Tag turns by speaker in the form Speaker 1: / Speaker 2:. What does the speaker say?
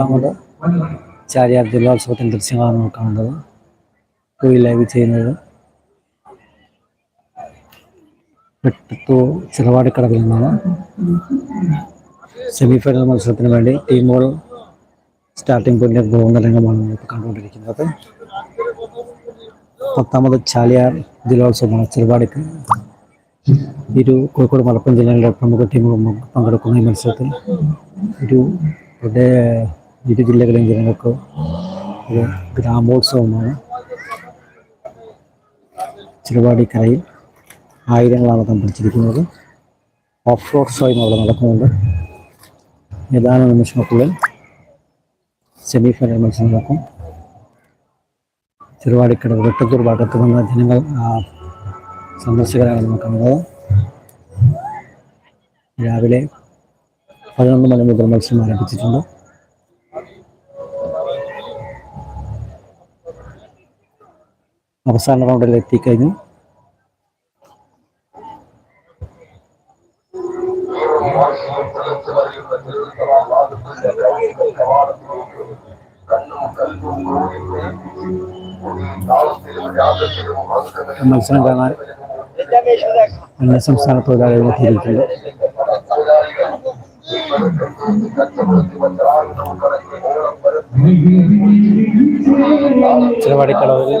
Speaker 1: നമ്മുടെ ചാരിയാർ ജില്ലോത്സവത്തിന്റെ ദൃശ്യങ്ങളാണ് നമ്മൾ കാണുന്നത്. ലൈവ് ചെയ്യുന്നത് വെട്ടത്തൂ ചിറവാടിക്കടവിൽ നിന്നാണ്. സെമി ഫൈനൽ മത്സരത്തിന് വേണ്ടി ടീമുകൾ സ്റ്റാർട്ടിംഗ് പോയിന്റിലേക്ക് പോകുന്ന രംഗമാണ് നമ്മളിപ്പോൾ കണ്ടുകൊണ്ടിരിക്കുന്നത്. പത്താമത് ചാലിയാർ ജില്ലോത്സവമാണ് ചെറുപാടിക്ക് ഇരു കോഴിക്കോട് മലപ്പുറം ജില്ലകളിലെ പ്രമുഖ ടീമുകൾ പങ്കെടുക്കുന്ന ഈ മത്സരത്തിൽ. ഒരു ഇവിടെ ഇരു ജില്ലകളിലും ജനങ്ങൾക്ക് ഒരു ഗ്രാമോത്സവമാണ്. ചെറുപാടിക്കരയിൽ ആയിരങ്ങളാണ് സംഭരിച്ചിരിക്കുന്നത് ഓഫ് റോഡ് ഷോയും അവിടെ നടക്കുന്നുണ്ട്. ഏതാനും നിമിഷങ്ങൾക്കുള്ളിൽ സെമി ഫൈനൽ മത്സരം നടക്കും. ചെറുവാടിക്കട വെട്ടത്തൂർ ഭാഗത്ത് വന്ന ജനങ്ങൾ സന്ദർശകരാണ് നമ്മൾ കാണുന്നത്. രാവിലെ പതിനൊന്ന് മണി മുതൽ മത്സരം ആരംഭിച്ചിട്ടുണ്ട്. അവസാന റൗണ്ടിൽ എത്തിക്കഴിഞ്ഞു. മത്സരം കാണാൻ അന്യ സംസ്ഥാന തൊഴിലാളികൾ എത്തിയിരിക്കുന്നു ചിലവാടിക്കളവിൽ